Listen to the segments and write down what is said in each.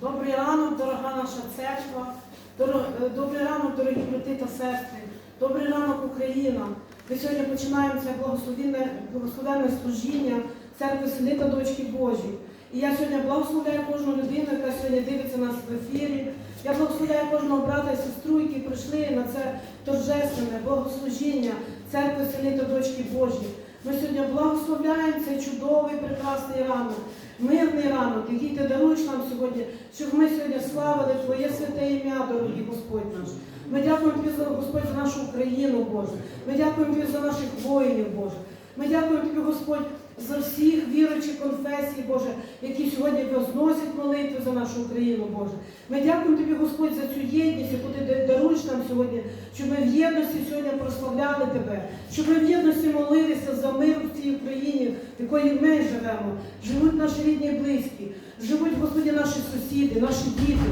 Добрий ранок, дорога наша церква, е, добрий ранок, дорогі брати та сестри, добрий ранок, Україна. Ми сьогодні починаємо це благословенне, благословенне служіння церкви Сини та Дочки Божі. І я сьогодні благословляю кожну людину, яка сьогодні дивиться нас в ефірі. Я благословляю кожного брата і сестру, які прийшли на це торжественне благослужіння церкви Сини та Дочки Божі. Ми сьогодні благословляємо цей чудовий, прекрасний ранок, мирний ранок, який ти даруєш нам сьогодні, щоб ми сьогодні славили Твоє святе ім'я, дорогий Господь наш. Ми дякуємо Тобі за Господь за нашу Україну, Боже. Ми дякуємо Тобі за наших воїнів, Боже. Ми дякуємо Тобі, Господь, за всіх віруючих конфесій, Боже, які сьогодні возносять молитви за нашу Україну, Боже. Ми дякуємо Тобі, Господь, за цю єдність, яку ти даруєш нам сьогодні, щоб ми в єдності сьогодні прославляли Тебе, щоб ми в єдності молилися за мир в цій Україні, в якої ми живемо. Живуть наші рідні і близькі, живуть, Господі, наші сусіди, наші діти.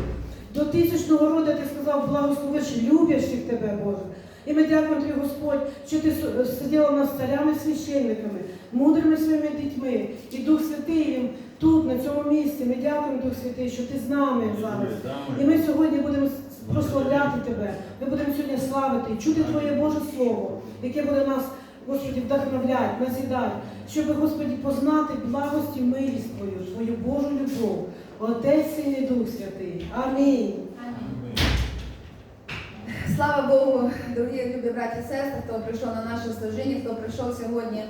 До тисячного роду ти сказав, благословиш любящих тебе, Боже. І ми дякуємо тобі, Господь, що ти сиділа нас царями священниками, мудрими своїми дітьми. І Дух Святий він тут, на цьому місці. Ми дякуємо, Дух Святий, що ти з нами зараз. І ми сьогодні будемо прославляти тебе. Ми будемо сьогодні славити, чути Твоє Боже Слово, яке буде нас, Господі, вдохновляти, назідати, щоб, Господі, познати благості милість Твою, Твою Божу любов. Отець Син і Дух Святий. Амінь. Слава Богу, дорогі любі браті і сестри, хто прийшов на наше служіння, хто прийшов сьогодні,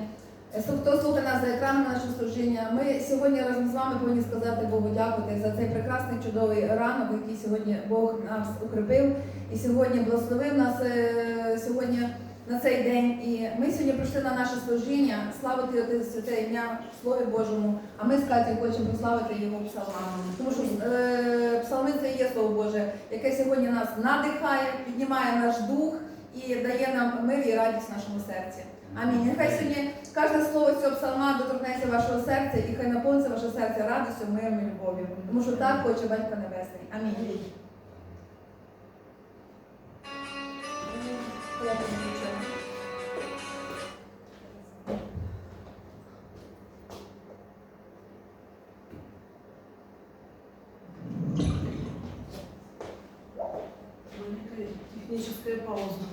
е, хто слухає нас за екраном нашого служіння. Ми сьогодні разом з вами повинні сказати Богу дякувати за цей прекрасний чудовий ранок, який сьогодні Бог нас укріпив і сьогодні благословив нас е, сьогодні на цей день. І ми сьогодні прийшли на наше служіння, славити Отець святе ім'я в Слові Божому. А ми з Катю хочемо прославити його псалмами. Тому що е, псалми це є Слово Боже, яке сьогодні нас надихає, піднімає наш дух і дає нам мир і радість в нашому серці. Амінь. Нехай сьогодні кожне слово цього псалма доторкнеться вашого серця і хай наповниться ваше серце радістю, миром і любов'ю. Тому що так хоче Батько Небесний. Амінь. proposal.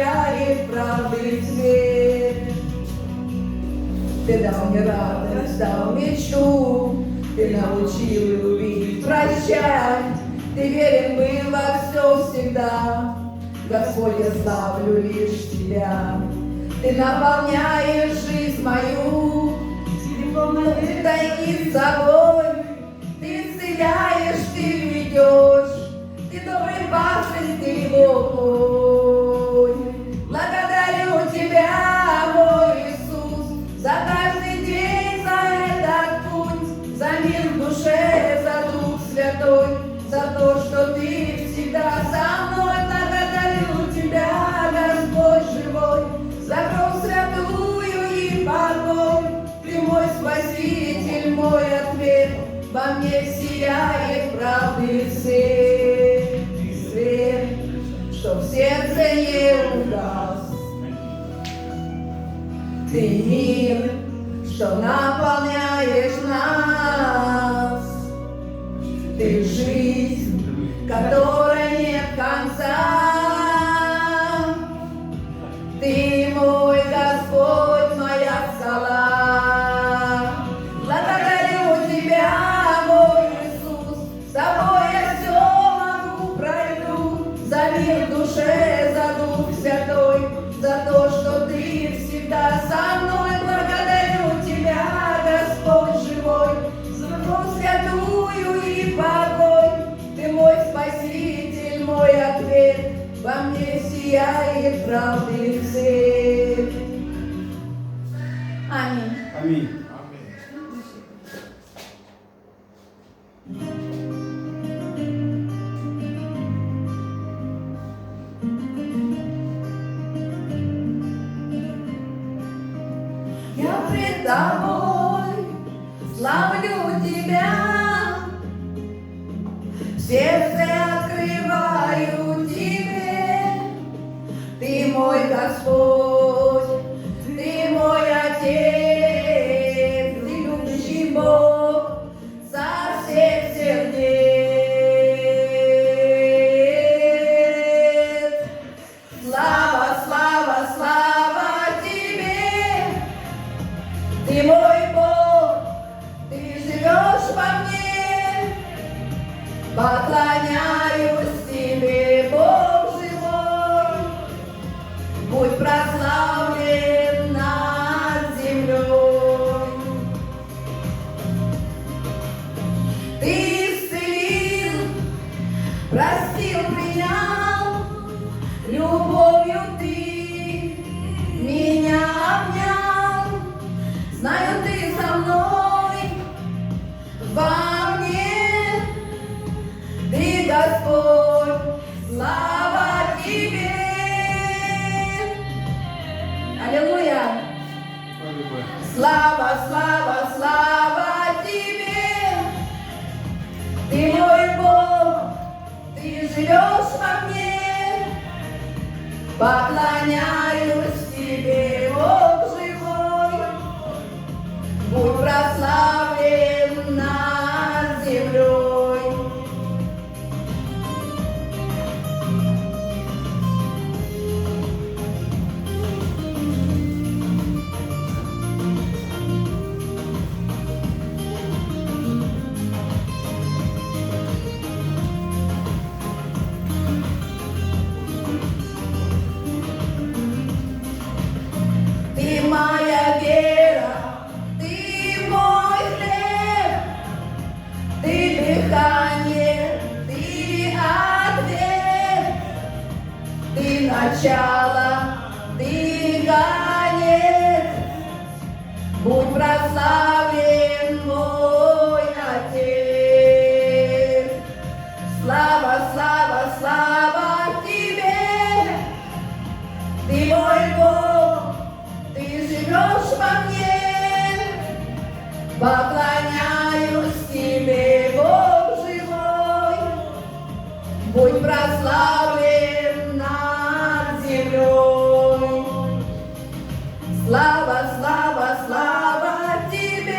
Сияет правды цвет. Ты дал мне радость, дал мечту, Ты научил любить, прощать, Ты верен был во все всегда. Господь, я славлю лишь Тебя. Ты наполняешь жизнь мою, Ты тайни с собой, Ты исцеляешь, Ты ведешь, Ты добрый пастырь, Ты Бог мой. сияет правды свет, свет, что в сердце не угас. Ты мир, что наполняешь нас. pra. свиданет, будь прославлен мой Отец. Слава, слава, слава Тебе, Ты мой Бог, Ты живешь во мне, поклоняюсь Тебе, Бог живой, будь прославлен. Слава, слава, слава Тебе!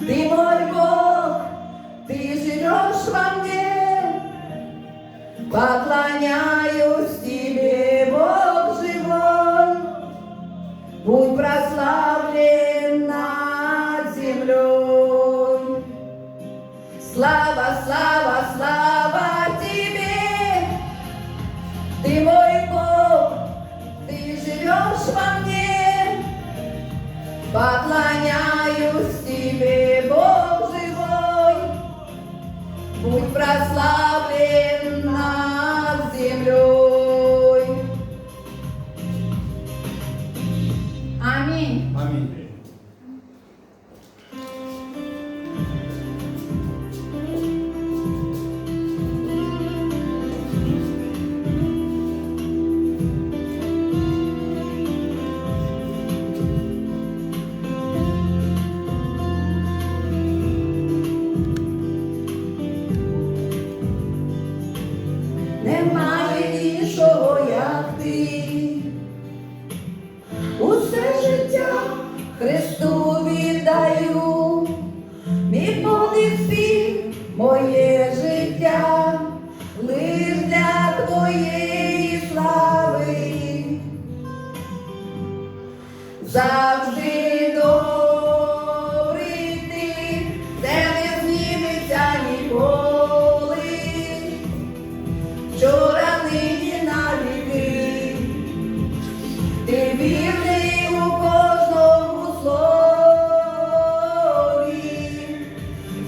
Ты мой Бог, Ты живешь во мне. Поклоняюсь Тебе, Бог живой, Будь прославлен над землей. Слава,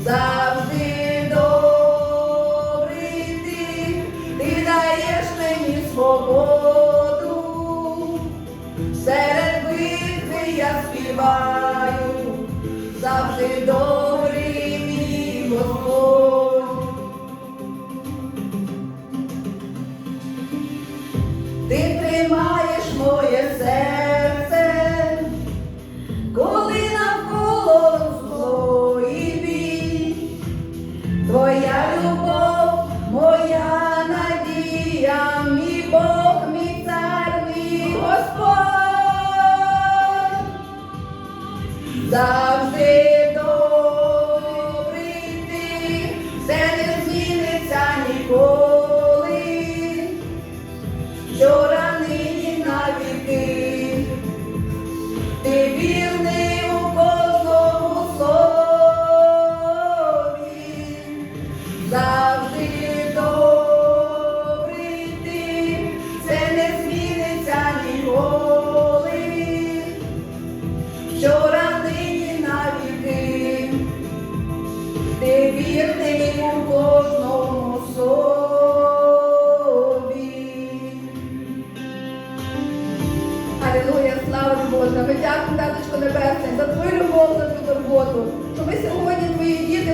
Да. Завжди добрий не зміниться ніколи, вчора нині навіки, ти вірний у кожному слові. завжди добрий не зміниться ніколи.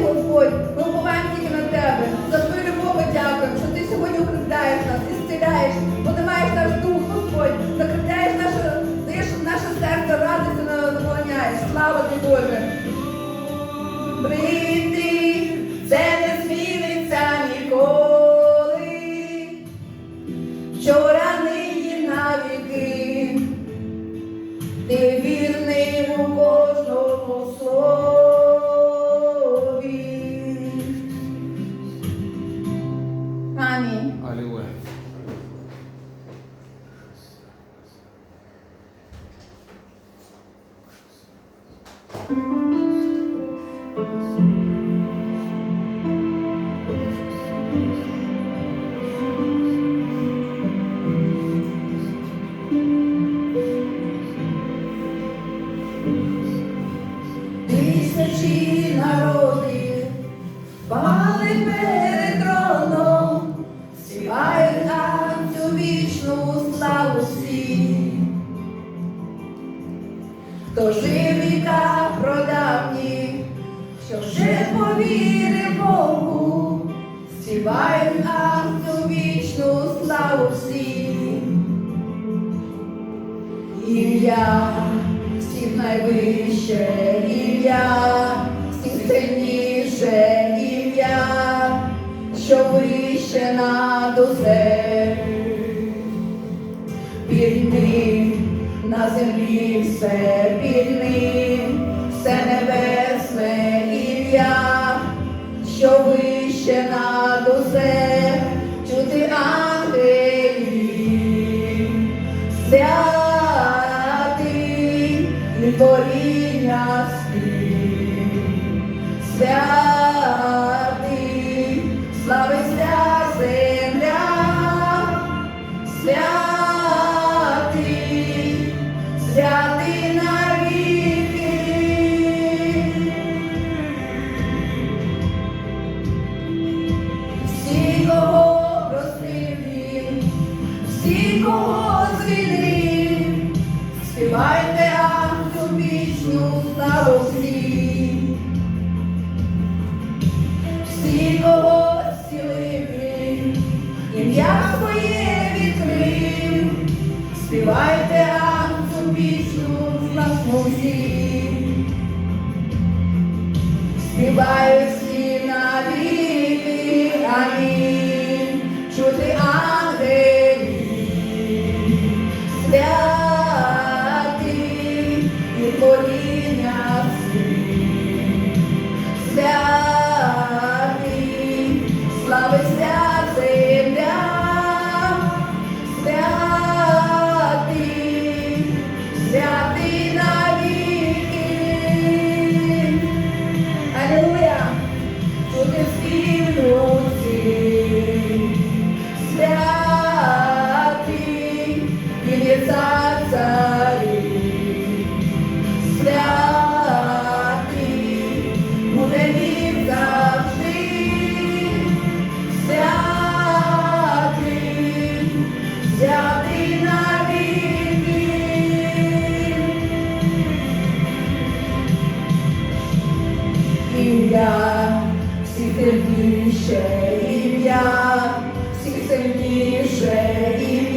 Господь, ми уповаємо тільки на тебе. За твою любов ми дякуємо, що ти сьогодні укріпляєш нас і зціляєш, подимаєш наш дух, Господь, закріпляєш наше, даєш наше серце радості наповняєш. Слава тобі, Боже. Привіт! ім'я, сильніше ім'я, що вище над усе. Під на землі все під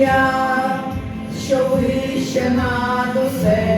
ім'я, що вище над усе.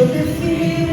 Що ти світлоці,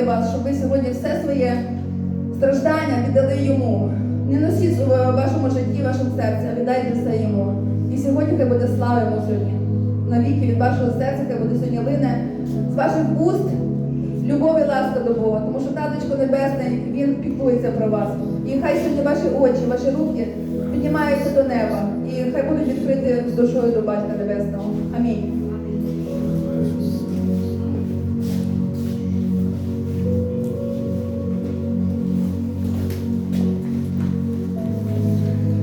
Він вас, щоб ви сьогодні все своє страждання віддали йому. Не носіть в вашому житті, вашому серці, а віддайте все йому. І сьогодні хай буде слава йому сьогодні. Навіки від вашого серця, хай буде сьогодні лине з ваших уст любов і ласка до Бога, тому що таточко небесний, він піклується про вас. І хай сьогодні ваші очі, ваші руки піднімаються до неба, і хай будуть відкриті душою до Батька Небесного. Амінь.